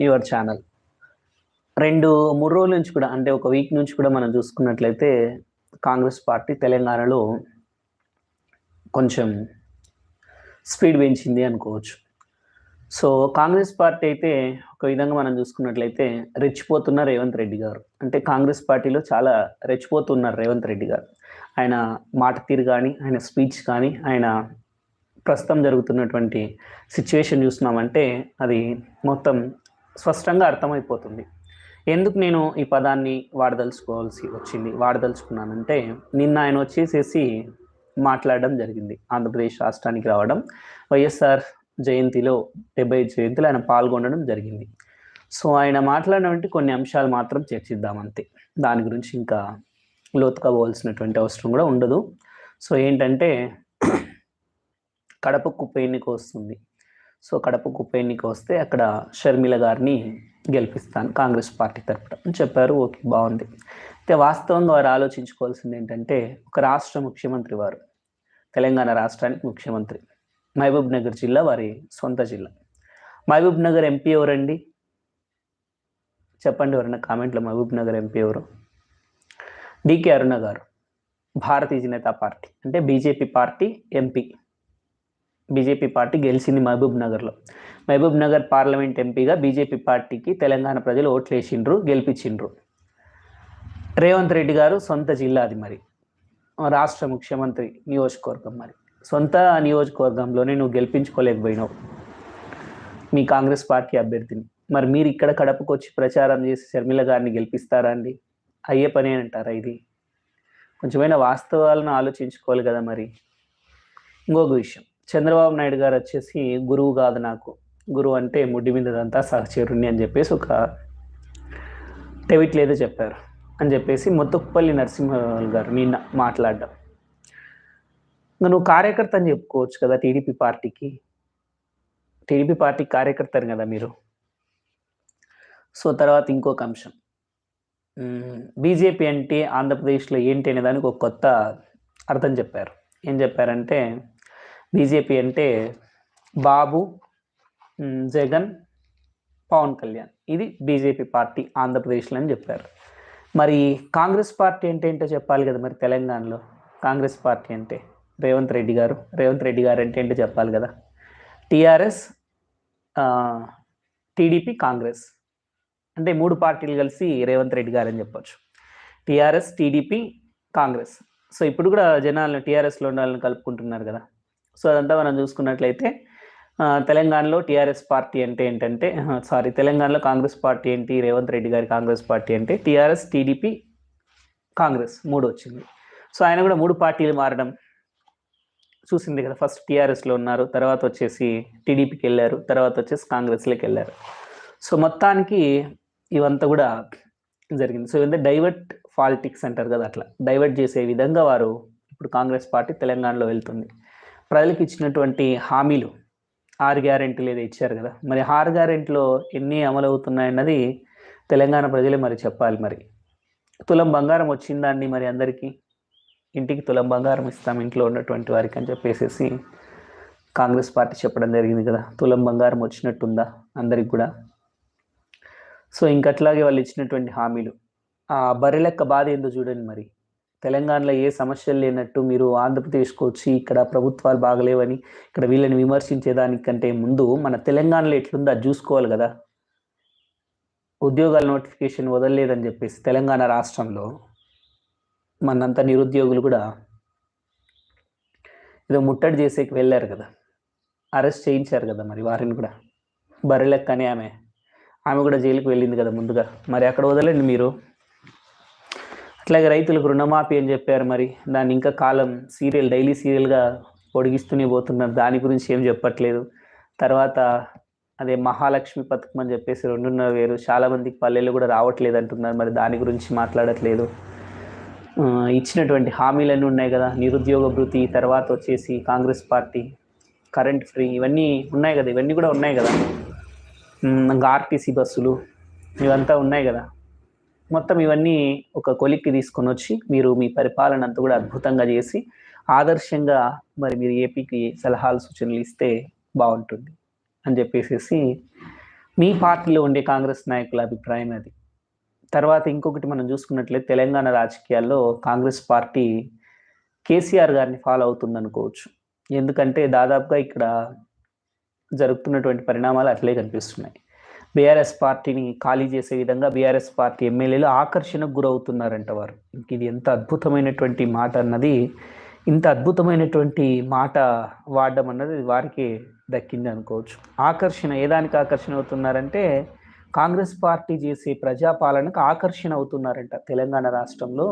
Your channel. రెండు మూడు రోజుల నుంచి కూడా అంటే ఒక వీక్ నుంచి కూడా మనం చూసుకున్నట్లయితే కాంగ్రెస్ పార్టీ తెలంగాణలో కొంచెం స్పీడ్ పెంచింది అనుకోవచ్చు. సో కాంగ్రెస్ పార్టీ అయితే ఒక విధంగా మనం చూసుకున్నట్లయితే రెచ్చిపోతున్న రేవంత్ రెడ్డి గారు. అంటే కాంగ్రెస్ పార్టీలో చాలా రెచ్చిపోతున్నారు రేవంత్ రెడ్డి గారు. ఆయన మాట తీరు కానీ ఆయన స్పీచ్ కానీ ఆయన ప్రస్తుతం జరుగుతున్నటువంటి సిచ్యువేషన్ చూస్తున్నామంటే అది మొత్తం స్పష్టంగా అర్థమైపోతుంది. ఎందుకు నేను ఈ పదాన్ని వాడదలుచుకోవాల్సి వచ్చింది? వాడదలుచుకున్నానంటే నిన్న ఆయన వచ్చేసేసి మాట్లాడడం జరిగింది. ఆంధ్రప్రదేశ్ రాష్ట్రానికి రావడం వైఎస్ఆర్ జయంతిలో డెబ్బై జయంతిలో ఆయన పాల్గొనడం జరిగింది. సో ఆయన మాట్లాడినటువంటి కొన్ని అంశాలు మాత్రం చర్చిద్దాం అంతే దాని గురించి ఇంకా లోతుగా పోవాల్సినటువంటి అవసరం కూడా ఉండదు. సో ఏంటంటే కడప కుప్ప ఎన్నిక వస్తుంది సో కడపకు ఉప ఎన్నిక వస్తే అక్కడ షర్మిల గారిని గెలిపిస్తాను కాంగ్రెస్ పార్టీ తరపున. అని చెప్పారు. ఓకే బాగుంది. అయితే వాస్తవంగా వారు ఆలోచించుకోవాల్సింది ఏంటంటే ఒక రాష్ట్ర ముఖ్యమంత్రి వారు తెలంగాణ రాష్ట్రానికి ముఖ్యమంత్రి మహబూబ్ నగర్ జిల్లా వారి సొంత జిల్లా. మహబూబ్ నగర్ ఎంపీ ఎవరండి? చెప్పండి ఎవరైనా కామెంట్లో మహబూబ్ నగర్ ఎంపీ ఎవరు? డికే అరుణ గారు భారతీయ జనతా పార్టీ అంటే BJP party MP BJP party గెలిచింది మహబూబ్ నగర్లో. మహబూబ్ నగర్ పార్లమెంట్ ఎంపీగా బీజేపీ పార్టీకి తెలంగాణ ప్రజలు ఓట్లు వేసిండ్రు గెలిపించిండ్రు. రేవంత్ రెడ్డి గారు సొంత జిల్లా అది మరి. రాష్ట్ర ముఖ్యమంత్రి నియోజకవర్గం మరి. సొంత నియోజకవర్గంలోనే నువ్వు గెలిపించుకోలేకపోయినావు. మీ కాంగ్రెస్ పార్టీ అభ్యర్థిని. మరి మీరు ఇక్కడ కడపకు వచ్చి ప్రచారం చేసి షర్మిల గారిని గెలిపిస్తారా అండి? అయ్యే పని అంటారా ఇది? కొంచెమైనా వాస్తవాలను ఆలోచించుకోవాలి కదా మరి. ఇంకొక విషయం. చంద్రబాబు నాయుడు గారు వచ్చేసి గురువు కాదు నాకు. గురువు అంటే ముడ్డి మీదదంతా సహచరుణ్ణి అని చెప్పేసి ఒక టెవిట్లు చెప్పారు అని చెప్పేసి మొత్తుకుపల్లి నరసింహరావు గారు నిన్న మాట్లాడడం. నువ్వు కార్యకర్త అని చెప్పుకోవచ్చు కదా టీడీపీ పార్టీకి. టీడీపీ పార్టీ కార్యకర్తరు కదా మీరు. సో తర్వాత ఇంకొక అంశం. బీజేపీ అంటే ఆంధ్రప్రదేశ్లో ఏంటి అనే దానికి ఒక కొత్త అర్థం చెప్పారు. ఏం చెప్పారంటే బీజేపీ అంటే బాబు జగన్ పవన్ కళ్యాణ్. ఇది బీజేపీ పార్టీ ఆంధ్రప్రదేశ్లో అని చెప్పారు. మరి కాంగ్రెస్ పార్టీ అంటే ఏంటో చెప్పాలి కదా మరి తెలంగాణలో? కాంగ్రెస్ పార్టీ అంటే రేవంత్ రెడ్డి గారు. రేవంత్ రెడ్డి గారు అంటే ఏంటో చెప్పాలి కదా? TRS TDP Congress. అంటే మూడు పార్టీలు కలిసి రేవంత్ రెడ్డి గారు అని చెప్పొచ్చు. TRS TDP Congress. సో ఇప్పుడు కూడా జనాలను టీఆర్ఎస్లో ఉండాలని కలుపుకుంటున్నారు కదా? సో అదంతా మనం చూసుకున్నట్లయితే తెలంగాణలో టీఆర్ఎస్ పార్టీ అంటే ఏంటంటే సారీ తెలంగాణలో కాంగ్రెస్ పార్టీ ఏంటి రేవంత్ రెడ్డి గారి కాంగ్రెస్ పార్టీ అంటే టీఆర్ఎస్ టీడీపీ కాంగ్రెస్ మూడు వచ్చింది. సో ఆయన కూడా మూడు పార్టీలు మారడం చూసింది కదా. ఫస్ట్ టీఆర్ఎస్లో ఉన్నారు తర్వాత వచ్చేసి టీడీపీకి వెళ్ళారు తర్వాత వచ్చేసి కాంగ్రెస్లోకి వెళ్ళారు. సో మొత్తానికి ఇవంతా కూడా జరిగింది. సో ఇవంతా డైవర్ట్ పాలిటిక్స్ అంటారు కదా అట్లా. డైవర్ట్ చేసే విధంగా వారు ఇప్పుడు కాంగ్రెస్ పార్టీ తెలంగాణలో వెళ్తుంది. ప్రజలకు ఇచ్చినటువంటి హామీలు ఆరు గ్యారెంటీలు ఏదో ఇచ్చారు కదా. మరి ఆరు గ్యారెంటీలో ఎన్ని అమలు అవుతున్నాయన్నది తెలంగాణ ప్రజలే మరి చెప్పాలి మరి. తులం బంగారం వచ్చిందాన్ని మరి అందరికీ? ఇంటికి తులం బంగారం ఇస్తాం ఇంట్లో ఉన్నటువంటి వారికి అని చెప్పేసేసి కాంగ్రెస్ పార్టీ చెప్పడం జరిగింది కదా. తులం బంగారం వచ్చినట్టుందా అందరికి కూడా? సో ఇంకట్లాగే వాళ్ళు ఇచ్చినటువంటి హామీలు. ఆ బర్రెలెక్క బాధ ఏందో చూడండి మరి. తెలంగాణలో ఏ సమస్యలు లేనట్టు మీరు ఆంధ్రప్రదేశ్కి వచ్చి ఇక్కడ ప్రభుత్వాలు బాగలేవని ఇక్కడ వీళ్ళని విమర్శించేదానికంటే ముందు మన తెలంగాణలో ఎట్లుందో అది చూసుకోవాలి కదా. ఉద్యోగాల నోటిఫికేషన్ వదలలేదని చెప్పేసి తెలంగాణ రాష్ట్రంలో మనంతా నిరుద్యోగులు కూడా ఏదో ముట్టడి చేసేకి వెళ్ళారు కదా. అరెస్ట్ చేయించారు కదా మరి వారిని కూడా. బర్రెలెక్క ఆమె. ఆమె కూడా జైలుకి వెళ్ళింది కదా ముందుగా. మరి అక్కడ వదలండి మీరు. అట్లాగే రైతులకు రుణమాఫీ అని చెప్పారు మరి. దాన్ని ఇంకా కాలం సీరియల్ డైలీ సీరియల్గా పొడిగిస్తూనే పోతున్నారు. దాని గురించి ఏం చెప్పట్లేదు. తర్వాత అదే మహాలక్ష్మి పథకం అని చెప్పేసి రెండున్నర వేరు చాలా మందికి పల్లెలు కూడా రావట్లేదు అంటున్నారు. మరి దాని గురించి మాట్లాడట్లేదు. ఇచ్చినటువంటి ఇచ్చినటువంటి హామీలన్నీ ఉన్నాయి కదా. నిరుద్యోగ భృతి తర్వాత వచ్చేసి కాంగ్రెస్ పార్టీ కరెంట్ ఫ్రీ ఇవన్నీ ఉన్నాయి కదా. ఇవన్నీ కూడా ఉన్నాయి కదా. ఇంకా ఆర్టీసీ బస్సులు ఇవంతా ఉన్నాయి కదా. మొత్తం ఇవన్నీ ఒక కొలిక్కి తీసుకొని వచ్చి మీరు మీ పరిపాలన అంతా కూడా అద్భుతంగా చేసి ఆదర్శంగా మరి మీరు ఏపీకి సలహాలు సూచనలు ఇస్తే బాగుంటుంది అని చెప్పేసి మీ పార్టీలో ఉండే కాంగ్రెస్ నాయకుల అభిప్రాయం అది. తర్వాత ఇంకొకటి మనం చూసుకున్నట్లయితే తెలంగాణ రాజకీయాల్లో కాంగ్రెస్ పార్టీ కేసీఆర్ గారిని ఫాలో అవుతుంది అనుకోవచ్చు ఎందుకంటే దాదాపుగా ఇక్కడ జరుగుతున్నటువంటి పరిణామాలు అట్లే కనిపిస్తున్నాయి. బీఆర్ఎస్ పార్టీని ఖాళీ చేసే విధంగా బీఆర్ఎస్ పార్టీ ఎమ్మెల్యేలు ఆకర్షణకు గురవుతున్నారంట వారు. ఇంక ఇది ఎంత అద్భుతమైనటువంటి మాట అన్నది ఇంత అద్భుతమైనటువంటి మాట వాడడం అన్నది వారికి దక్కింది అనుకోవచ్చు. ఆకర్షణ ఏ దానికి ఆకర్షణ అవుతున్నారంటే కాంగ్రెస్ పార్టీ చేసే ప్రజాపాలనకు ఆకర్షణ అవుతున్నారంట తెలంగాణ రాష్ట్రంలో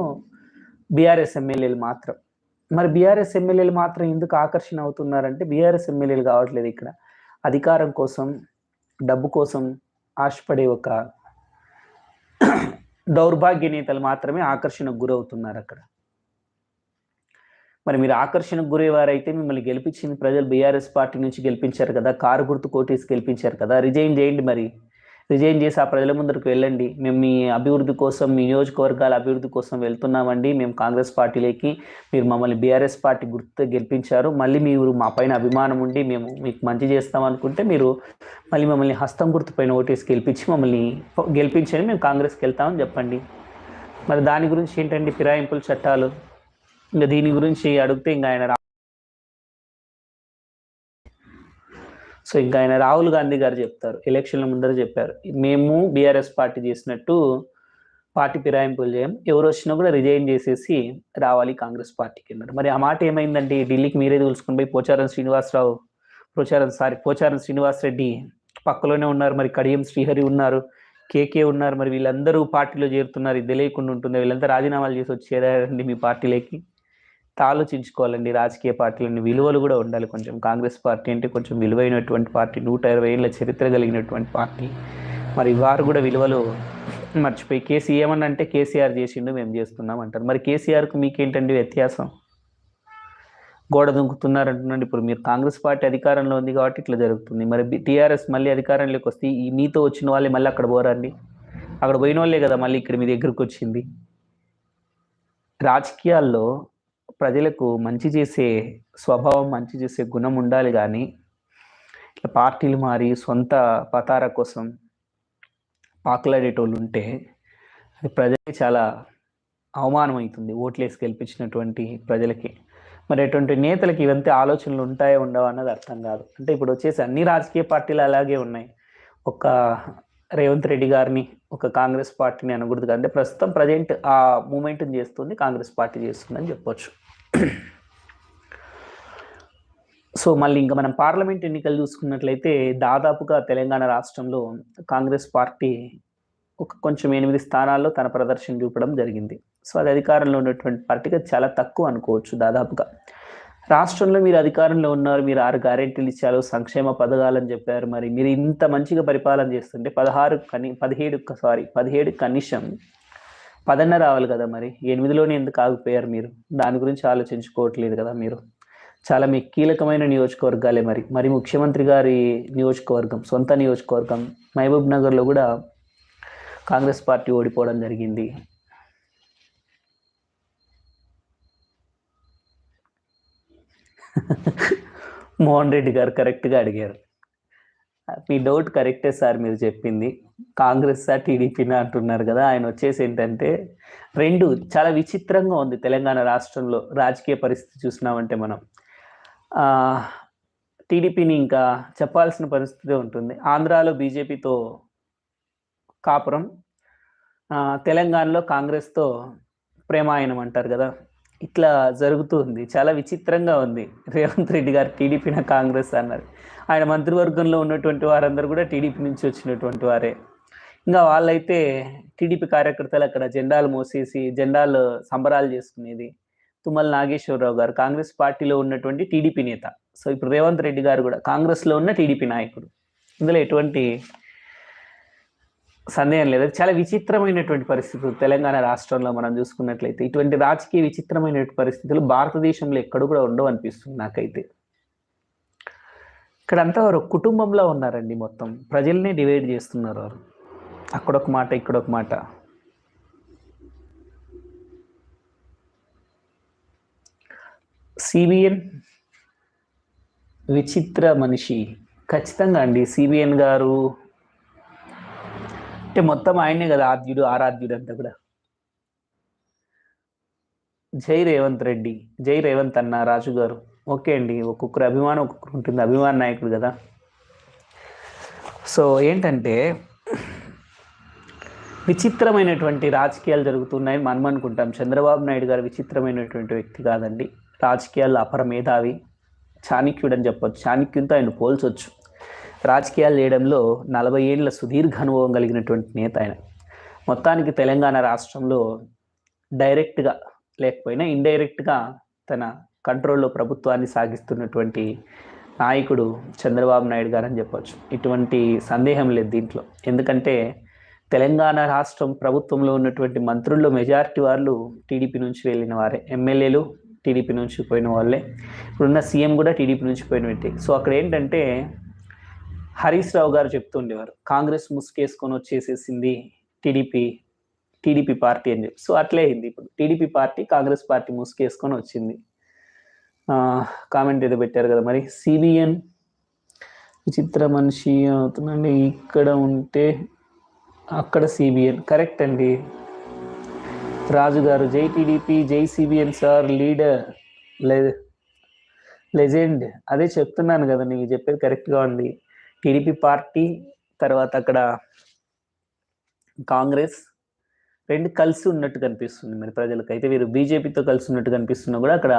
బీఆర్ఎస్ ఎమ్మెల్యేలు మాత్రం. మరి బీఆర్ఎస్ ఎమ్మెల్యేలు మాత్రం ఎందుకు ఆకర్షణ అవుతున్నారంటే బీఆర్ఎస్ ఎమ్మెల్యేలు కావట్లేదు ఇక్కడ. అధికారం కోసం డబ్బు కోసం ఆశపడే ఒక దౌర్భాగ్య నేతలు మాత్రమే ఆకర్షణకు గురవుతున్నారు అక్కడ. మరి మీరు ఆకర్షణకు గురేవారైతే మిమ్మల్ని గెలిపించింది ప్రజలు బీఆర్ఎస్ పార్టీ నుంచి గెలిపించారు కదా కారు గుర్తు కోటేసి గెలిపించారు కదా రిజైన్ చేయండి మరి. రిజైన్ చేసి ఆ ప్రజల ముందరకు వెళ్ళండి. మేము మీ అభివృద్ధి కోసం మీ నియోజకవర్గాల అభివృద్ధి కోసం వెళ్తున్నామండి. మేము కాంగ్రెస్ పార్టీలోకి మీరు మమ్మల్ని బీఆర్ఎస్ పార్టీ గుర్తు గెలిపించారు. మళ్ళీ మీరు మా పైన అభిమానం ఉండి మేము మీకు మంచి చేస్తాం అనుకుంటే మీరు మళ్ళీ మమ్మల్ని హస్తం గుర్తు పైన ఓటేసి గెలిపించి మమ్మల్ని గెలిపించండి. మేము కాంగ్రెస్కి వెళ్తామని చెప్పండి. మరి దాని గురించి ఏంటండి ఫిరాయింపుల చట్టాలు? ఇంకా దీని గురించి అడిగితే ఇంకా ఆయన సో ఇంకా ఆయన రాహుల్ గాంధీ గారు చెప్తారు. ఎలక్షన్ల ముందర చెప్పారు. మేము బీఆర్ఎస్ పార్టీ చేసినట్టు పార్టీ ఫిరాయింపులు చేయం. ఎవరు వచ్చినా కూడా రిజైన్ చేసేసి రావాలి కాంగ్రెస్ పార్టీకి అన్నారు మరి ఆ మాట ఏమైందండి? ఢిల్లీకి మీరే తెలుసుకుని పోయి పోచారం శ్రీనివాసరావు పోచారం సారీ పోచారం శ్రీనివాస్ రెడ్డి పక్కలోనే ఉన్నారు. మరి కడియం శ్రీహరి ఉన్నారు. కేకే ఉన్నారు. మరి వీళ్ళందరూ పార్టీలో చేరుతున్నారు. ఇది తెలియకుండా ఉంటుంది. వీళ్ళంతా రాజీనామాలు చేసి వచ్చేదారండి మీ పార్టీలోకి. ఆలోచించుకోవాలండి రాజకీయ పార్టీలని విలువలు కూడా ఉండాలి కొంచెం. కాంగ్రెస్ పార్టీ అంటే కొంచెం విలువైనటువంటి పార్టీ నూట ఇరవై ఏళ్ళ చరిత్ర కలిగినటువంటి పార్టీ. మరి వారు కూడా విలువలు మర్చిపోయి కేసీ ఏమన్నా అంటే కేసీఆర్ చేసిండు మేము చేస్తున్నాం అంటారు. మరి కేసీఆర్కు మీకేంటండి వ్యత్యాసం? గోడ దుంకుతున్నారంటున్నాడు. ఇప్పుడు మీరు కాంగ్రెస్ పార్టీ అధికారంలో ఉంది కాబట్టి ఇట్లా జరుగుతుంది. మరి టీఆర్ఎస్ మళ్ళీ అధికారంలోకి వస్తే ఈ మీతో వచ్చిన వాళ్ళే మళ్ళీ అక్కడ పోరండి అక్కడ పోయిన వాళ్ళే కదా మళ్ళీ ఇక్కడ మీ దగ్గరకు వచ్చింది. రాజకీయాల్లో ప్రజలకు మంచి చేసే స్వభావం మంచి చేసే గుణం ఉండాలి కానీ ఇట్లా పార్టీలు మారి సొంత పతార కోసం పాకులాడేటోళ్ళు ఉంటే అది ప్రజలకి చాలా అవమానం అవుతుంది ఓట్లేసి గెలిపించినటువంటి ప్రజలకి. మరి అటువంటి నేతలకి ఇవంతే ఆలోచనలు ఉంటాయో ఉండవో అన్నది అర్థం కాదు. అంటే ఇప్పుడు వచ్చేసి అన్ని రాజకీయ పార్టీలు అలాగే ఉన్నాయి. ఒక రేవంత్ రెడ్డి గారిని ఒక కాంగ్రెస్ పార్టీని అనకూడదు. అంటే ప్రస్తుతం ప్రజెంట్ ఆ మూమెంట్ని చేస్తుంది కాంగ్రెస్ పార్టీ చేస్తుందని చెప్పొచ్చు. సో మళ్ళీ ఇంకా మనం పార్లమెంట్ ఎన్నికలు చూసుకున్నట్లయితే దాదాపుగా తెలంగాణ రాష్ట్రంలో కాంగ్రెస్ పార్టీ ఒక కొంచెం ఎనిమిది స్థానాల్లో తన ప్రదర్శన చూపడం జరిగింది. సో అది అధికారంలో ఉన్నటువంటి పార్టీగా చాలా తక్కువ అనుకోవచ్చు దాదాపుగా. రాష్ట్రంలో మీరు అధికారంలో ఉన్నారు మీరు ఆరు గ్యారెంటీలు ఇచ్చారు సంక్షేమ పథకాలని చెప్పారు మరి మీరు ఇంత మంచిగా పరిపాలన చేస్తుంటే పదహారు కని పదిహేడు సారీ పదిహేడు కనీసం పదన్న రావాలి కదా మరి? ఎనిమిదిలోనే ఎందుకు ఆగిపోయారు మీరు? దాని గురించి ఆలోచించుకోవట్లేదు కదా మీరు. చాలా మీ కీలకమైన నియోజకవర్గాలే మరి. మరి ముఖ్యమంత్రి గారి నియోజకవర్గం సొంత నియోజకవర్గం మహబూబ్ నగర్లో కూడా కాంగ్రెస్ పార్టీ ఓడిపోవడం జరిగింది. మోహన్ రెడ్డి గారు కరెక్ట్గా అడిగారు. మీ డౌట్ కరెక్టే సార్ మీరు చెప్పింది. కాంగ్రెస్ సార్ టీడీపీనా అంటున్నారు కదా ఆయన వచ్చేసి ఏంటంటే రెండు చాలా విచిత్రంగా ఉంది తెలంగాణ రాష్ట్రంలో రాజకీయ పరిస్థితి చూసినామంటే మనం. టీడీపీని ఇంకా చెప్పాల్సిన పరిస్థితి ఉంటుంది. ఆంధ్రాలో బీజేపీతో కాపురం తెలంగాణలో కాంగ్రెస్తో ప్రేమాయణం అంటారు కదా. ఇట్లా జరుగుతుంది. చాలా విచిత్రంగా ఉంది. రేవంత్ రెడ్డి గారు టీడీపీన కాంగ్రెస్ అన్నారు. ఆయన మంత్రివర్గంలో ఉన్నటువంటి వారందరూ కూడా టీడీపీ నుంచి వచ్చినటువంటి వారే. ఇంకా వాళ్ళైతే టీడీపీ కార్యకర్తలు అక్కడ జెండాలు మోసేసి జెండాలు సంబరాలు చేసుకునేది తుమ్మల నాగేశ్వరరావు గారు. కాంగ్రెస్ పార్టీలో ఉన్నటువంటి టీడీపీ నేత. సో ఇప్పుడు రేవంత్ రెడ్డి గారు కూడా కాంగ్రెస్లో ఉన్న టీడీపీ నాయకుడు. ఇందులో ఎటువంటి సందేహం లేదు. చాలా విచిత్రమైనటువంటి పరిస్థితులు తెలంగాణ రాష్ట్రంలో మనం చూసుకున్నట్లయితే ఇటువంటి రాజకీయ విచిత్రమైన పరిస్థితులు భారతదేశంలో ఎక్కడ కూడా ఉండవు అనిపిస్తుంది నాకైతే. ఇక్కడ అంతా వారు కుటుంబంలో ఉన్నారండి మొత్తం. ప్రజల్ని డివైడ్ చేస్తున్నారు వారు. అక్కడొక మాట ఇక్కడొక మాట. సిబిఎన్ విచిత్ర మనిషి. ఖచ్చితంగా అండి సిబిఎన్ గారు అంటే మొత్తం ఆయనే కదా ఆద్యుడు ఆరాధ్యుడు అంతా కూడా. జై రేవంత్ రెడ్డి జై రేవంత్ అన్న రాజు గారు ఓకే అండి ఒక్కొక్కరు అభిమానం ఒక్కొక్కరు ఉంటుంది. అభిమాన నాయకుడు కదా. సో ఏంటంటే విచిత్రమైనటువంటి రాజకీయాలు జరుగుతున్నాయని మనం అనుకుంటాం చంద్రబాబు నాయుడు గారు విచిత్రమైనటువంటి వ్యక్తి కాదండి. రాజకీయాల్లో అపర మేధావి. చాణక్యుడు అని చెప్పొచ్చు. చాణక్యునితో ఆయన పోల్చొచ్చు. రాజకీయాలు చేయడంలో నలభై ఏళ్ళ సుదీర్ఘ అనుభవం కలిగినటువంటి నేత ఆయన. మొత్తానికి తెలంగాణ రాష్ట్రంలో డైరెక్ట్గా లేకపోయినా ఇండైరెక్ట్గా తన కంట్రోల్లో ప్రభుత్వాన్ని సాగిస్తున్నటువంటి నాయకుడు చంద్రబాబు నాయుడు గారు అని చెప్పొచ్చు. ఇటువంటి సందేహం లేదు దీంట్లో. ఎందుకంటే తెలంగాణ రాష్ట్రం ప్రభుత్వంలో ఉన్నటువంటి మంత్రుల్లో మెజారిటీ వాళ్ళు టీడీపీ నుంచి వెళ్ళిన వారే. ఎమ్మెల్యేలు టీడీపీ నుంచి పోయిన వాళ్ళే. ఇప్పుడున్న సీఎం కూడా టీడీపీ నుంచి పోయిన వ్యక్తి. సో అక్కడ ఏంటంటే హరీష్ రావు గారు చెప్తుండేవారు కాంగ్రెస్ ముసుకేసుకొని వచ్చేసేసింది టీడీపీ టీడీపీ పార్టీ అని చెప్పి. సో అట్లే అయింది ఇప్పుడు. టీడీపీ పార్టీ కాంగ్రెస్ పార్టీ ముసుకేసుకొని వచ్చింది. కామెంట్ ఏదో పెట్టారు కదా మరి. సిబిఎన్ విచిత్ర మనిషి అవుతుందండి. ఇక్కడ ఉంటే అక్కడ సిబిఎన్. కరెక్ట్ అండి. రాజు గారు జై టీడీపీ జై సిబిఎన్ సార్ లీడర్ లెజెండ్. అదే చెప్తున్నాను కదా నీకు చెప్పేది కరెక్ట్గా ఉంది. టీడీపీ పార్టీ తర్వాత అక్కడ కాంగ్రెస్ రెండు కలిసి ఉన్నట్టు కనిపిస్తుంది మరి ప్రజలకు. అయితే వీరు బీజేపీతో కలిసి ఉన్నట్టు కనిపిస్తున్నా కూడా అక్కడ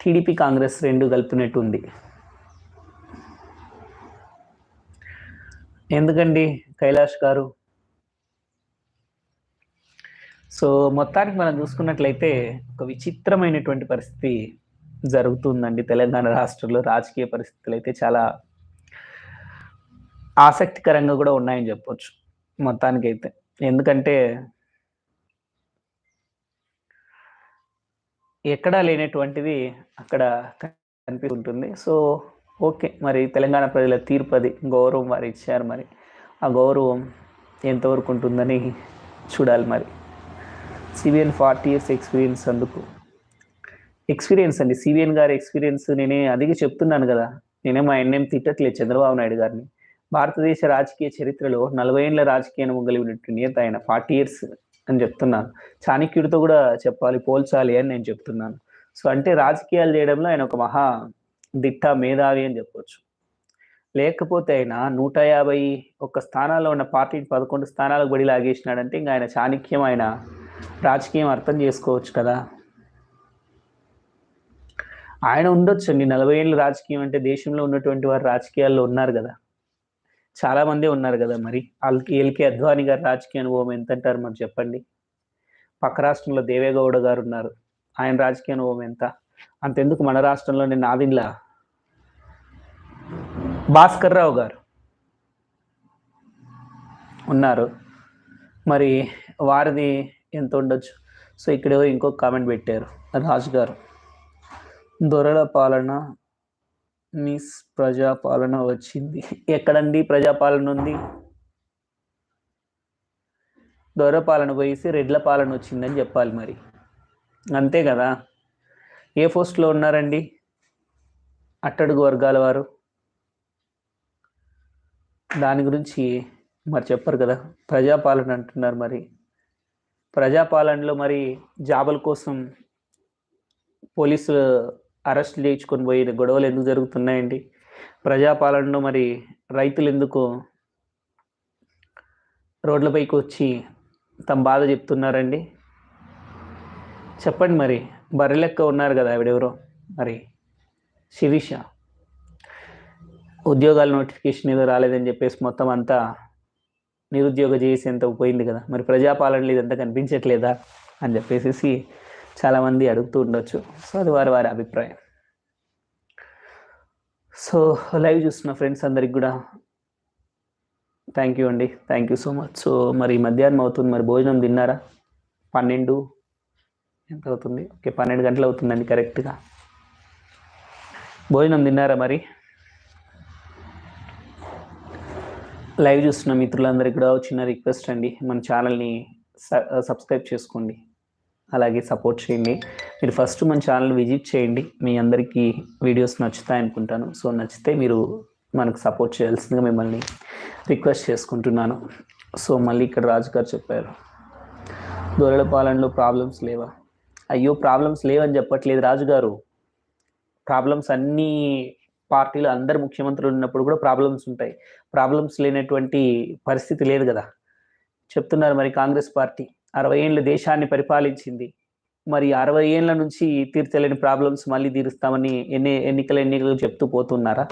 టీడీపీ కాంగ్రెస్ రెండు కలిపినట్టు ఉంది. ఎందుకండి కైలాష్ గారు? సో మొత్తానికి మనం చూసుకున్నట్లయితే ఒక విచిత్రమైనటువంటి పరిస్థితి జరుగుతుందండి తెలంగాణ రాష్ట్రంలో. రాజకీయ పరిస్థితులు అయితే చాలా ఆసక్తికరంగా కూడా ఉన్నాయని చెప్పొచ్చు మొత్తానికైతే. ఎందుకంటే ఎక్కడా లేనటువంటిది అక్కడ కనిపిస్తుంటుంది. So okay. మరి తెలంగాణ ప్రజల తీర్పు అది గౌరవం వారు ఇచ్చారు మరి. ఆ గౌరవం ఎంతవరకు ఉంటుందని చూడాలి మరి. సివిఎన్ ఫార్టీ ఇయర్స్ ఎక్స్పీరియన్స్ అందుకు. ఎక్స్పీరియన్స్ అండి. సివిఎన్ గారి ఎక్స్పీరియన్స్ నేనే అదిగా చెప్తున్నాను కదా. నేనే మా ఎన్ఎం తిట్టట్లేదు చంద్రబాబు నాయుడు గారిని. భారతదేశ రాజకీయ చరిత్రలో నలభై ఏళ్ళ రాజకీయ అనుభవం కలిగినట్టు నేత ఆయన ఫార్టీ ఇయర్స్ అని చెప్తున్నాను. చాణక్యుడితో కూడా చెప్పాలి పోల్చాలి అని నేను చెప్తున్నాను. సో అంటే రాజకీయాలు చేయడంలో ఆయన ఒక మహా దిట్ట మేధావి అని చెప్పొచ్చు. లేకపోతే ఆయన నూట యాభై ఒక్క స్థానాల్లో ఉన్న పార్టీని పదకొండు స్థానాలకు బడి లాగేసినాడంటే ఇంకా ఆయన చాణక్యం ఆయన రాజకీయం అర్థం చేసుకోవచ్చు కదా. ఆయన ఉండొచ్చండి నలభై ఏళ్ళు రాజకీయం అంటే దేశంలో ఉన్నటువంటి వారు రాజకీయాల్లో ఉన్నారు కదా. చాలా మంది ఉన్నారు కదా మరి. వాళ్ళకి ఎల్కే అద్వాని గారి రాజకీయ అనుభవం ఎంత అంటారు మరి చెప్పండి. పక్క రాష్ట్రంలో దేవేగౌడ గారు ఉన్నారు. ఆయన రాజకీయ అనుభవం ఎంత? అంతెందుకు మన రాష్ట్రంలోనే నాదిన్లా? భాస్కర్ రావు గారు ఉన్నారు. మరి వారిది ఎంత ఉండొచ్చు? సో ఇక్కడ ఇంకొక కామెంట్ పెట్టారు. రాజు గారు దొరల పాలన మిస్ ప్రజాపాలన వచ్చింది. ఎక్కడండి ప్రజాపాలన ఉంది? దొరపాలన పోయేసి రెడ్ల పాలన వచ్చిందని చెప్పాలి మరి. అంతే కదా? ఏ పోస్ట్లో ఉన్నారండి? అట్టడుగు వర్గాల వారు? దాని గురించి మరి చెప్పరు కదా? ప్రజాపాలన అంటున్నారు మరి. ప్రజాపాలనలో మరి జాబుల కోసం పోలీసులు అరెస్ట్ చేయించుకొని పోయి గొడవలు ఎందుకు జరుగుతున్నాయండి? ప్రజాపాలనలో మరి రైతులు ఎందుకు రోడ్లపైకి వచ్చి తమ బాధ చెప్తున్నారండి? చెప్పండి మరి. బర్రెలెక్క ఉన్నారు కదా ఆవిడెవరో? మరి శిరీష. ఉద్యోగాల నోటిఫికేషన్ ఏదో రాలేదని చెప్పేసి మొత్తం అంతా నిరుద్యోగ చేసేంత పోయింది కదా? మరి ప్రజాపాలనలో ఇదంతా కనిపించట్లేదా? అని చెప్పేసి చాలామంది అడుగుతూ ఉండొచ్చు. సో అది వారి వారి అభిప్రాయం. సో లైవ్ చూస్తున్న ఫ్రెండ్స్ అందరికి కూడా థ్యాంక్ యూ అండి. Thank you so much. So మరి మధ్యాహ్నం అవుతుంది. మరి భోజనం తిన్నారా? పన్నెండు ఎంత అవుతుంది? ఓకే పన్నెండు గంటలు అవుతుందండి కరెక్ట్గా. భోజనం తిన్నారా మరి? లైవ్ చూస్తున్న మిత్రులందరికీ కూడా చిన్న రిక్వెస్ట్ అండి. మన ఛానల్ని సబ్స్క్రైబ్ చేసుకోండి. అలాగే సపోర్ట్ చేయండి. మీరు ఫస్ట్ మన ఛానల్ విజిట్ చేయండి. మీ అందరికీ వీడియోస్ నచ్చుతాయి అనుకుంటాను. సో నచ్చితే మీరు మనకు సపోర్ట్ చేయాల్సిందిగా మిమ్మల్ని రిక్వెస్ట్ చేసుకుంటున్నాను. సో మళ్ళీ ఇక్కడ రాజు గారు చెప్పారు. దొరల పాలనలో ప్రాబ్లమ్స్ లేవా? అయ్యో ప్రాబ్లమ్స్ లేవని చెప్పట్లేదు రాజు గారు. ప్రాబ్లమ్స్ అన్ని పార్టీలు అందరు ముఖ్యమంత్రులు ఉన్నప్పుడు కూడా ప్రాబ్లమ్స్ ఉంటాయి. ప్రాబ్లమ్స్ లేనటువంటి పరిస్థితి లేదు కదా. చెప్తున్నారు మరి కాంగ్రెస్ పార్టీ. అరవై ఏళ్ళు దేశాన్ని పరిపాలించింది. మరి అరవై ఏళ్ళ నుంచి తీర్చలేని ప్రాబ్లమ్స్ మళ్ళీ తీరుస్తామని ఎన్ని ఎన్నికల ఎన్నికలు చెప్తూ పోతున్నారా?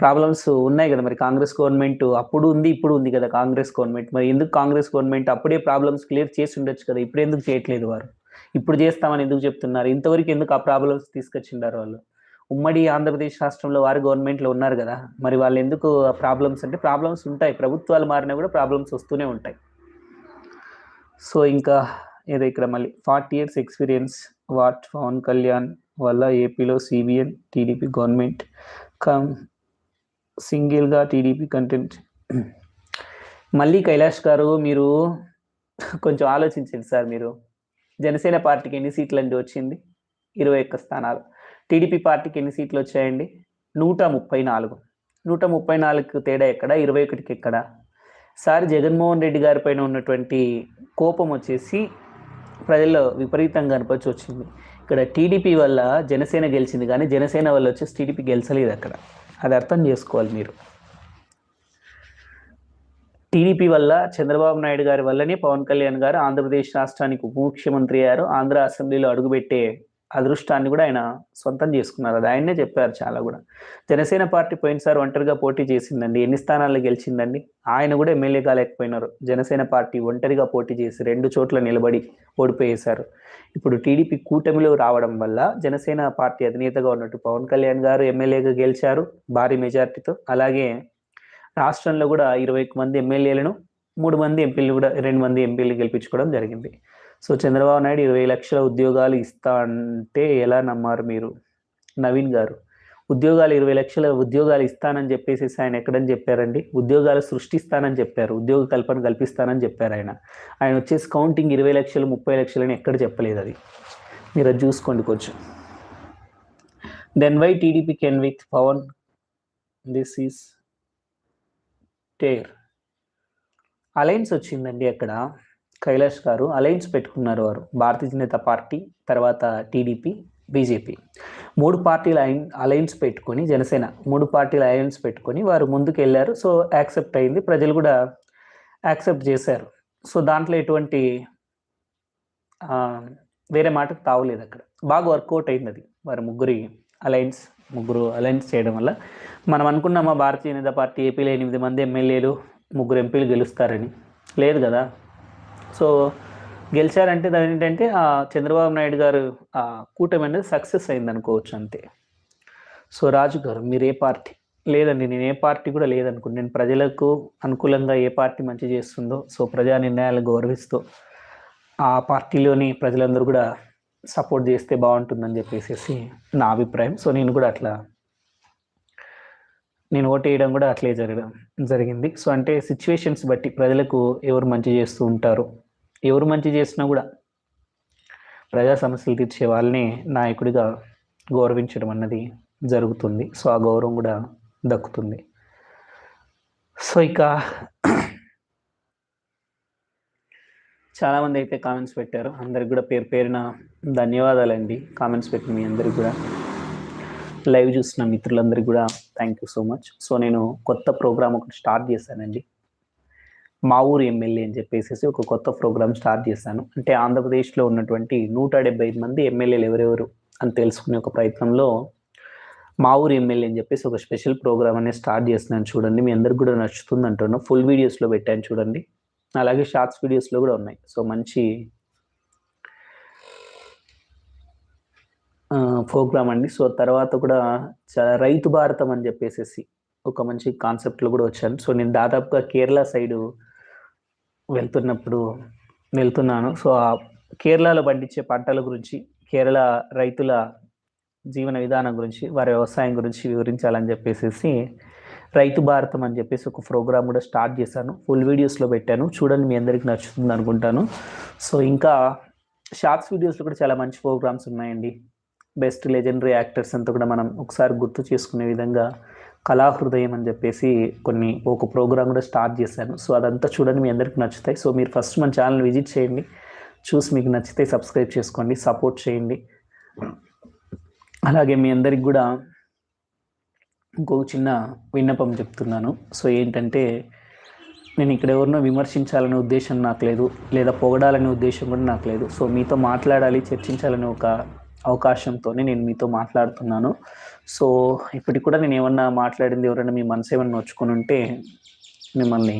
ప్రాబ్లమ్స్ ఉన్నాయి కదా మరి కాంగ్రెస్ గవర్నమెంట్. అప్పుడు ఉంది ఇప్పుడు ఉంది కదా కాంగ్రెస్ గవర్నమెంట్. మరి ఎందుకు కాంగ్రెస్ గవర్నమెంట్ అప్పుడే ప్రాబ్లమ్స్ క్లియర్ చేసి ఉండొచ్చు కదా? ఇప్పుడు ఎందుకు చేయట్లేదు వారు? ఇప్పుడు చేస్తామని ఎందుకు చెప్తున్నారు? ఇంతవరకు ఎందుకు ఆ ప్రాబ్లమ్స్ తీసుకొచ్చిండారు వాళ్ళు? ఉమ్మడి ఆంధ్రప్రదేశ్ రాష్ట్రంలో వారు గవర్నమెంట్లో ఉన్నారు కదా? మరి వాళ్ళు ఎందుకు ఆ ప్రాబ్లమ్స్ అంటే ప్రాబ్లమ్స్ ఉంటాయి. ప్రభుత్వాలు మారినా కూడా ప్రాబ్లమ్స్ వస్తూనే ఉంటాయి. సో ఇంకా ఏదో ఇక్కడ మళ్ళీ forty years experience what Pawan Kalyan వల్ల ఏపీలో సిబిఎన్ టీడీపీ గవర్నమెంట్ కమ్ సింగిల్గా టీడీపీ కంటెంట్. మళ్ళీ కైలాష్ గారు మీరు కొంచెం ఆలోచించండి సార్ మీరు. జనసేన పార్టీకి ఎన్ని సీట్లు అండి వచ్చింది? ఇరవై ఒక్క స్థానాలు. టీడీపీ పార్టీకి ఎన్ని సీట్లు వచ్చాయండి? నూట ముప్పై నాలుగు. నూట ముప్పై నాలుగు తేడా ఎక్కడ? ఇరవై ఒకటికి ఎక్కడ? సార్ జగన్మోహన్ రెడ్డి గారి పైన ఉన్నటువంటి కోపం వచ్చేసి ప్రజల్లో విపరీతంగా అనిపించి వచ్చింది ఇక్కడ టీడీపీ వల్ల జనసేన గెలిచింది కానీ జనసేన వల్ల వచ్చేసి టీడీపీ గెలిచలేదు అక్కడ. అది అర్థం చేసుకోవాలి మీరు. టీడీపీ వల్ల చంద్రబాబు నాయుడు గారి వల్లనే పవన్ కళ్యాణ్ గారు ఆంధ్రప్రదేశ్ రాష్ట్రానికి ఉప ముఖ్యమంత్రి అయ్యారు. ఆంధ్ర అసెంబ్లీలో అడుగుపెట్టే అదృష్టాన్ని కూడా ఆయన సొంతం చేసుకున్నారు. అది ఆయనే చెప్పారు చాలా కూడా. జనసేన పార్టీ పోయినసారి ఒంటరిగా పోటీ చేసిందండి. ఎన్ని స్థానాల్లో గెలిచిందండి? ఆయన కూడా ఎమ్మెల్యే కాలేకపోయినారు. జనసేన పార్టీ ఒంటరిగా పోటీ చేసి రెండు చోట్ల నిలబడి ఓడిపోయేశారు. ఇప్పుడు టీడీపీ కూటమిలో రావడం వల్ల జనసేన పార్టీ అధినేతగా ఉన్నట్టు పవన్ కళ్యాణ్ గారు ఎమ్మెల్యేగా గెలిచారు భారీ మెజార్టీతో. అలాగే రాష్ట్రంలో కూడా ఇరవై మంది ఎమ్మెల్యేలను మూడు మంది ఎంపీలు కూడా రెండు మంది ఎంపీలు గెలిపించుకోవడం జరిగింది. సో చంద్రబాబు నాయుడు ఇరవై లక్షల ఉద్యోగాలు ఇస్తా అంటే ఎలా నమ్మారు మీరు? నవీన్ గారు. ఉద్యోగాలు ఇరవై లక్షల ఉద్యోగాలు ఇస్తానని చెప్పేసి ఆయన ఎక్కడని చెప్పారండి? ఉద్యోగాలు సృష్టిస్తానని చెప్పారు. ఉద్యోగ కల్పన కల్పిస్తానని చెప్పారు ఆయన. ఆయన వచ్చేసి కౌంటింగ్ ఇరవై లక్షలు ముప్పై లక్షలు అని ఎక్కడ చెప్పలేదు అది. మీరు అది చూసుకోండి కొంచెం. Then why TDP can with Pawan this is there alliance వచ్చిందండి అక్కడ. కైలాష్ గారు అలయన్స్ పెట్టుకున్నారు వారు. భారతీయ జనతా పార్టీ తర్వాత టీడీపీ బీజేపీ. మూడు పార్టీల అలయన్స్ పెట్టుకొని జనసేన మూడు పార్టీల అలయన్స్ పెట్టుకొని వారు ముందుకు వెళ్ళారు సో యాక్సెప్ట్ అయింది. ప్రజలు కూడా యాక్సెప్ట్ చేశారు. సో దాంట్లో ఎటువంటి వేరే మాటకు తావలేదు అక్కడ. బాగా వర్కౌట్ అయింది అది. వారి ముగ్గురి అలయన్స్ ముగ్గురు అలయన్స్ చేయడం వల్ల. మనం అనుకున్నామా భారతీయ జనతా పార్టీ ఏపీలో ఎనిమిది మంది ఎమ్మెల్యేలు ముగ్గురు ఎంపీలు గెలుస్తారని. లేదు కదా. సో గెలిచారంటే దాని ఏంటంటే ఆ చంద్రబాబు నాయుడు గారు ఆ కూటమి అనేది సక్సెస్ అయింది అనుకోవచ్చు అంతే. సో రాజు గారు మీరు ఏ పార్టీ? లేదండి నేను ఏ పార్టీ కూడా లేదనుకో నేను ప్రజలకు అనుకూలంగా ఏ పార్టీ మంచి చేస్తుందో సో ప్రజా నిర్ణయాలు గౌరవిస్తూ ఆ పార్టీలోని ప్రజలందరూ కూడా సపోర్ట్ చేస్తే బాగుంటుందని చెప్పేసి నా అభిప్రాయం. సో నేను కూడా అట్లా నేను ఓటు వేయడం కూడా అట్లే జరగడం జరిగింది. సో అంటే సిచ్యువేషన్స్ బట్టి ప్రజలకు ఎవరు మంచి చేస్తూ ఉంటారు ఎవరు మంచి చేసినా కూడా ప్రజా సమస్యలు తీర్చే వాళ్ళని నాయకుడిగా గౌరవించడం అన్నది జరుగుతుంది. సో ఆ గౌరవం కూడా దక్కుతుంది. సో ఇక చాలామంది అయితే కామెంట్స్ పెట్టారు. అందరికి కూడా పేరు పేరున ధన్యవాదాలండి. కామెంట్స్ పెట్టిన మీ అందరికి కూడా. లైవ్ చూసిన మిత్రులందరికీ కూడా thank you so much. So నేను కొత్త ప్రోగ్రామ్ ఒకటి స్టార్ట్ చేశానండి. మా ఊరు ఎమ్మెల్యే అని చెప్పేసి ఒక కొత్త ప్రోగ్రామ్ స్టార్ట్ చేశాను. అంటే ఆంధ్రప్రదేశ్లో ఉన్నటువంటి నూట డెబ్బై ఐదు మంది ఎమ్మెల్యేలు ఎవరెవరు అని తెలుసుకునే ఒక ప్రయత్నంలో మా ఊరు ఎమ్మెల్యే అని చెప్పేసి ఒక స్పెషల్ ప్రోగ్రామ్ అనేది స్టార్ట్ చేస్తున్నాను. చూడండి మీ అందరికి కూడా నచ్చుతుంది అంటున్నాను ఫుల్ వీడియోస్లో పెట్టాను చూడండి. అలాగే షార్ట్స్ వీడియోస్లో కూడా ఉన్నాయి. సో మంచి ప్రోగ్రామ్ అండి. సో తర్వాత కూడా చాలా రైతు భారతం అని చెప్పేసి ఒక మంచి కాన్సెప్ట్లో కూడా వచ్చాను. సో నేను దాదాపుగా కేరళ సైడు వెళ్తున్నప్పుడు వెళ్తున్నాను సో ఆ కేరళలో పండించే పంటల గురించి కేరళ రైతుల జీవన విధానం గురించి వారి వ్యవసాయం గురించి వివరించాలని చెప్పేసి రైతు భారతం అని చెప్పేసి ఒక ప్రోగ్రామ్ కూడా స్టార్ట్ చేశాను. ఫుల్ వీడియోస్లో పెట్టాను. చూడండి మీ అందరికి నచ్చుతుంది అనుకుంటాను. సో ఇంకా షార్ట్స్ వీడియోస్లో కూడా చాలా మంచి ప్రోగ్రామ్స్ ఉన్నాయండి. బెస్ట్ లెజెండరీ యాక్టర్స్ అంతా కూడా మనం ఒకసారి గుర్తు చేసుకునే విధంగా కళాహృదయం అని చెప్పేసి కొన్ని ఒక ప్రోగ్రామ్ కూడా స్టార్ట్ చేశాను. సో అదంతా చూడండి మీ అందరికీ నచ్చుతాయి. సో మీరు ఫస్ట్ మన ఛానల్ విజిట్ చేయండి. చూసి మీకు నచ్చితే సబ్స్క్రైబ్ చేసుకోండి సపోర్ట్ చేయండి. అలాగే మీ అందరికి కూడా ఇంకొక చిన్న విన్నపం చెప్తున్నాను. సో ఏంటంటే నేను ఇక్కడ ఎవరినో విమర్శించాలనే ఉద్దేశం నాకు లేదు లేదా పొగడాలనే ఉద్దేశం కూడా నాకు లేదు. సో మీతో మాట్లాడాలి చర్చించాలనే ఒక అవకాశంతోనే నేను మీతో మాట్లాడుతున్నాను. సో ఇప్పటికి కూడా నేను ఏమన్నా మాట్లాడింది ఎవరైనా మీ మనసు ఏమన్నా నొచ్చుకుని ఉంటే మిమ్మల్ని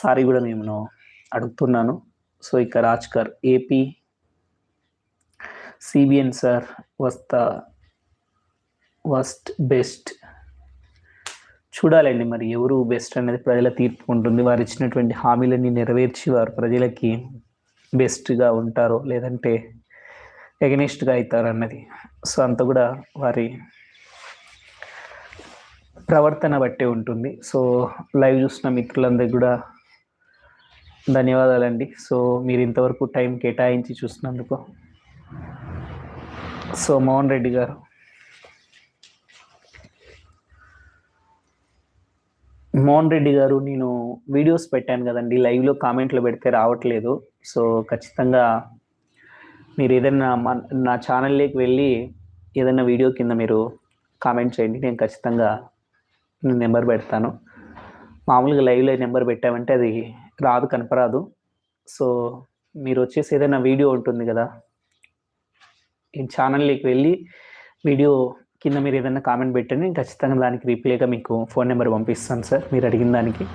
సారీ కూడా మేము అడుగుతున్నాను. సో ఇక రాజ్కర్ ఏపీ సిబిఎన్ సార్ వస్తా వస్ట్ బెస్ట్. చూడాలండి మరి ఎవరు బెస్ట్ అనేది ప్రజల తీర్పు ఉంటుంది. వారు ఇచ్చినటువంటి హామీలన్నీ నెరవేర్చి వారు ప్రజలకి బెస్ట్గా ఉంటారో లేదంటే ఎగనిస్ట్గా అవుతారన్నది. సో అంత కూడా వారి ప్రవర్తన బట్టే ఉంటుంది. సో లైవ్ చూసిన మిత్రులందరికీ కూడా ధన్యవాదాలండి. సో మీరు ఇంతవరకు టైం కేటాయించి చూసినందుకు. సో మోహన్ రెడ్డి గారు. మోహన్ రెడ్డి గారు నేను వీడియోస్ పెట్టాను కదండి. లైవ్లో కామెంట్లు పెడితే రావట్లేదు. సో ఖచ్చితంగా మీరు ఏదైనా నా ఛానల్లోకి వెళ్ళి ఏదైనా వీడియో కింద మీరు కామెంట్ చేయండి. నేను ఖచ్చితంగా నెంబర్ పెడతాను. మామూలుగా లైవ్లో నెంబర్ పెట్టామంటే అది రాదు కనపరాదు. సో మీరు వచ్చేసి ఏదైనా వీడియో ఉంటుంది కదా ఈ ఛానల్లోకి వెళ్ళి వీడియో కింద మీరు ఏదైనా కామెంట్ పెట్టండి. నేను ఖచ్చితంగా దానికి రిప్లైగా మీకు ఫోన్ నెంబర్ పంపిస్తాను సార్ మీరు అడిగిన దానికి.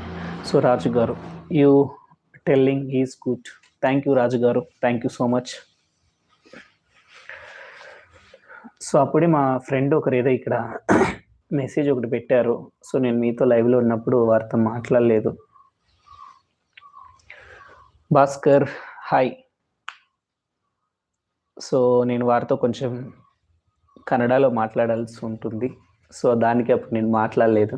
సో రాజు గారు you telling is good. Thank you Raju గారు thank you so much. So అప్పుడే మా ఫ్రెండ్ ఒకరు ఏదో ఇక్కడ మెసేజ్ ఒకటి పెట్టారు. సో నేను మీతో లైవ్లో ఉన్నప్పుడు వారితో మాట్లాడలేదు. భాస్కర్ హాయ్ సో నేను వారితో కొంచెం కన్నడలో మాట్లాడాల్సి ఉంటుంది. సో దానికి అప్పుడు నేను మాట్లాడలేదు.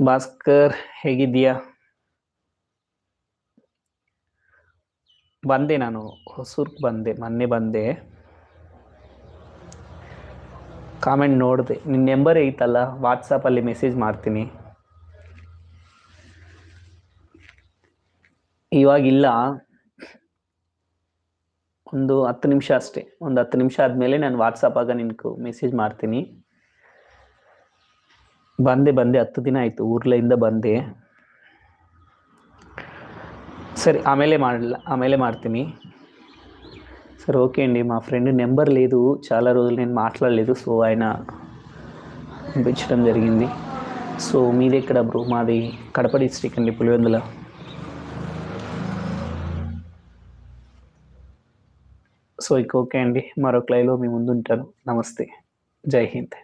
భాస్కర్ హెగిదియా ಬಂದೆ ನಾನು, ಹೊಸೂರ್ಗೆ ಬಂದೆ, ಮೊನ್ನೆ ಬಂದೆ. ಕಾಮೆಂಟ್ ನೋಡಿದೆ. ನಿನ್ನ ನಂಬರ್ ಐತಲ್ಲ ವಾಟ್ಸಪ್ಪಲ್ಲಿ ಮೆಸೇಜ್ ಮಾಡ್ತೀನಿ. ಇವಾಗಿಲ್ಲ ಒಂದು ಹತ್ತು ನಿಮಿಷ ಅಷ್ಟೇ. ಒಂದು ಹತ್ತು ನಿಮಿಷ ಆದಮೇಲೆ ನಾನು ವಾಟ್ಸಪ್ಪಾಗ ನಿನ್ಗೆ ಮೆಸೇಜ್ ಮಾಡ್ತೀನಿ. ಬಂದೆ ಬಂದೆ, ಹತ್ತು ದಿನ ಆಯಿತು. ಊರ್ಲೆಯಿಂದ ಬಂದೆ. సరే ఆమెలే మాడల ఆమెలే మాడుతుంది సరే ఓకే అండి మా ఫ్రెండ్ నెంబర్ లేదు చాలా రోజులు నేను మాట్లాడలేదు సో ఆయన పంపించడం జరిగింది. సో మీది ఎక్కడ బ్రో? మాది కడప డిస్ట్రిక్ట్ అండి పులివెందుల. సో ఇక ఓకే అండి మరొక క్లైలో మీ ముందు ఉంటాను నమస్తే. జై హింద్.